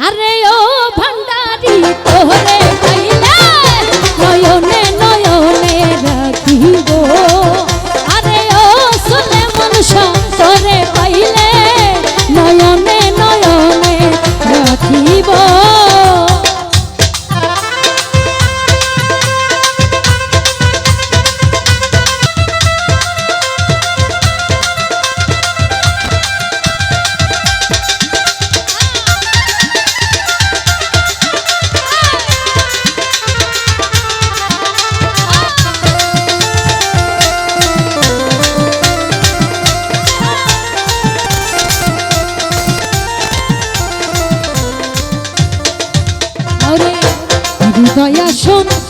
আরে ও ভান্ডারি তোরে পাইলে হয় দয়া শোনা।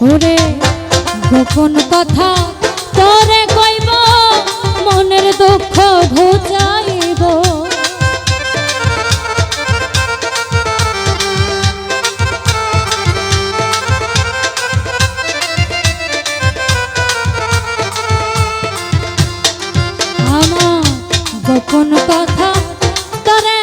ওরে গোপন কথা তোরে কইব মনের দুঃখ ঘুচাইব আমার গোপন কথা তোরে